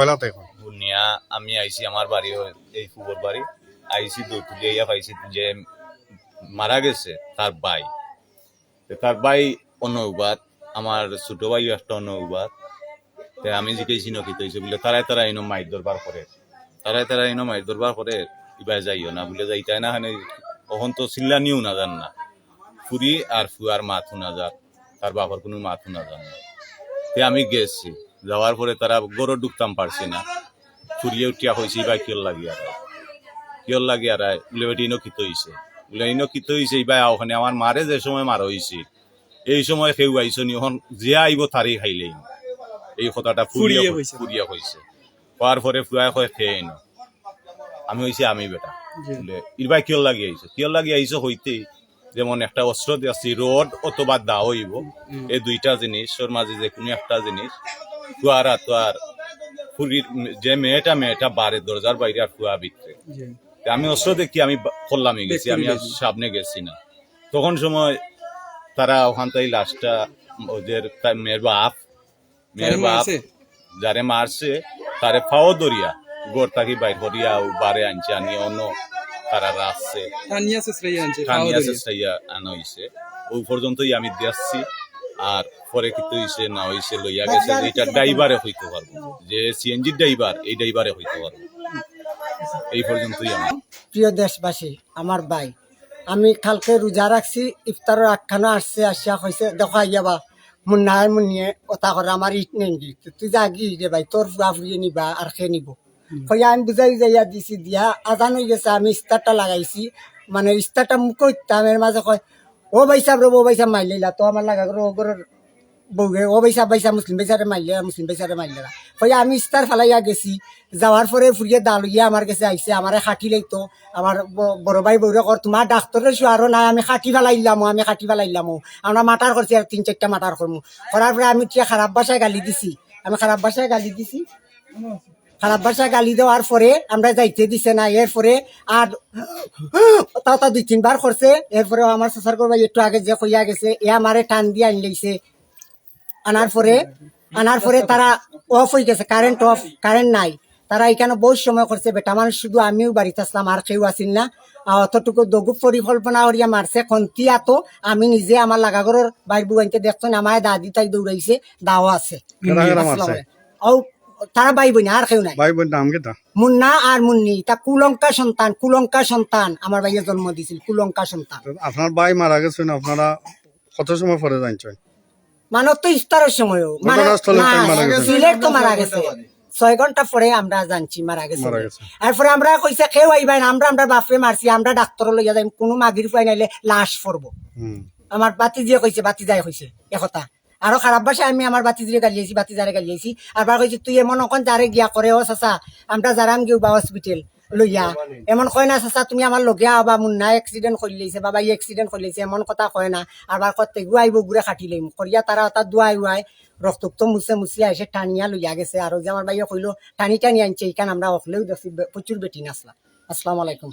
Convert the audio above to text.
পয়লা থেকে বুনিয়া আমি আইছি আমার বাড়ি এই ফুবর বাড়ি। আইছি দৌতুলিয়া পাইছি যে মারা গেছে তার ভাই। তার ভাই অন্য উবাদ আমার ছোট ভাই একটা অন্য উবাদ আমি জিজ্ঞেসি নকি তৈছে বলে তারাই তারা এনো মাইর দরবার করে। তারাই তারা এনো মাইর দরবার করে ইবা যাইও না বলে যাইতাই না হানে তখন তো চিল্লানিও না জান না। ফুরি আর ফুয়ার মাথু না যাত তার বাবার কোনো মাথু না জান না। তে আমি গেছি। যাওয়ার পরে তারা গরু ঢুকতাম পারছি না। ফুরিয়ে উঠিয়া হয়েছে বা কিয়র লাগিয়া রায় কিয়র লাগিয়া রায় বলে বেটি ইনো কিত হইছে। বলে ইনো কিত হইছে ইবা ওখানে আমার মারে যে সময় মার হয়েছে এই সময় কেউ আইসো নি এখন যে আইব তারই খাইলেই এই কথাটা ফুরিয়ে ফুরিয়ে হয়েছে হওয়ার পরে ফুয়ায় কয় খেয়ে এনো। আমি হইছি আমি বেটা। বলে ইরবাই কিয়র লাগিয়ে আইছো? কিয়র লাগিয়ে আইছো হইতে যেমন একটা অস্ত্র দিয়েছি রড অথবা দা হইব। এই দুইটা জিনিস ওর মাঝে যে কোনো একটা জিনিস। তুয়ার আর তুয়ার। ফুরির যে মেয়েটা মেয়েটা বারে দরজার বাইরে আর ফুয়া ভিতরে। আমি অস্ত্র দেখি আমি করলামই গেছি আমি আর সামনে গেছি না। তখন সময় তারা ওখান থেকে লাশটা ওদের মেয়ের বাপ মেয়ের বাপ যারে মারছে তারে ফাও দরিয়া গোড় থাকি বাইর করিয়া ও বারে আনছে আনি অন্য তারা রাখছে। আনছে আনা হইছে। ওই পর্যন্তই আমি দেখছি। আর পরে কিন্তু হইছে না হইছে লইয়া গেছে এটা ড্রাইভারে হইতে পারব। যে সিএনজি ড্রাইভার এই ড্রাইভারে হইতে পারব। এই পর্যন্তই আমি প্রিয় দেশবাসী আমার ভাই আমি কালকে রোজা রাখছি ইফতারের আখ্যানো আসছে আসিয়া কইছে দেখো আইয়াবা মুন্নায় মুন্নিয়ে কথা করে আমার ইট নেই তুই যা গি রে ভাই তোর ফুয়া ফুরিয়ে নিবা আর খেয়ে নিব? কইয়া আমি বুঝাই যাইয়া দিছি দিয়া আজান হয়ে গেছে আমি ইস্তারটা লাগাইছি। মানে ইস্তারটা মুখ এর মাঝে কয় ও বাইসা রে ও বাইসা মাইলিলা তো আমার লাগা করে ও করে বউগে ও বাইসা বাইসা মুসলিম বাইসারে মাইলে মুসলিম বাইসারে মাইলে কইয়া আমি ইস্তার ফালাইয়া গেছি যাওয়ার পরে ফুরিয়ে দালুইয়া আমার কাছে আইসে আমারে খাটি লাইতো আমার বড় ভাই বউরে কর তোমার ডাক্তারের শুয়ারও নাই, আমি খাটি ফেলাইলাম আমি খাটি ফেলাইলাম আমরা মাটার করছি আর তিন চারটা মাটার করব করার পরে আমি খারাপ বাসায় গালি দিছি, আমি খারাপ বাসায় গালি দিছি। খারাপ ভাষায় গালি দেওয়ার পরে আমরা যাইতে দিছে না এরপরে আর তাও তা দুই তিনবার করছে এরপরে আমার শ্বশুর করবা একটু আগে যে কইয়া গেছে এ আমারে টান দিয়ে আনি লইছে। আনার পরে আনার পরে তারা অফ হয়ে গেছে কারেন্ট অফ কারেন্ট নাই। তারা এখানে বহু সময় করছে বেটা মানুষ শুধু আমিও বাড়িতে আসলাম আর কেউ আসিল না। অতটুকু দগু পরিকল্পনা করিয়া মারছে খন্তি আত আমি নিজে আমার লাগাগরের বাইর বুয়াইতে দেখছেন আমার দাদি তাই দৌড়াইছে দাও আছে। ও তারা ভাই বোন আর কেউ নাই। ভাই বোন নাম কেটা মুন্না আর মুন্নি তা কুলঙ্কা সন্তান কুলঙ্কা সন্তান। আমার ভাইয়ের জন্ম দিছিল কুলঙ্কা সন্তান। আপনার ভাই মারা গেছেন আপনারা কত সময় পরে জানছেন? মানব তো ইফতারের সময়ও। মানে। সিলেট তো মারা গেছে। ছয় ঘণ্টা পরে আমরা জানছি মারা গেছে। এরপরে আমরা কইছে কেউ আইবাই আমরা আমরা বাপরে মারছি আমরা ডাক্তার লইয়া যাই কোনো মাগির পাই নাইলে লাশ পড়ব। আমার বাতি দিয়ে কইছে বাতি যায় কইছে একথা। আরও খারাপ ভাষায় আমি আমার বাতি দিয়ে গালিয়েছি বাতি যারে গালিয়েছি আবার কইছি, তুই এমন অকন যারে গিয়া করে ও চাচা, আমরা যারাম গিয়ে বা হসপিটাল লইয়া। এমন কয় না চাচা, তুমি আমার লগে আবা মুন্না এক্সিডেন্ট কৰি লৈছে, বাবা ই এক্সিডেন্ট কৰি লৈছে, এমন কথা কয় না। আবার কতে গুয়াইব গুড়ে খাটি লইম। করিয়া তারা তার দুয়াই উয়াই রক্ত মুছে মুছে আইসে টানিয়া লইয়া গেছে। আর যে আমার বাইয়ে কইলো, টানি টানি আনছে, এইখান আমরা অখলেও দেখছি প্রচুর বেটি নাচলা। আসসালামু আলাইকুম।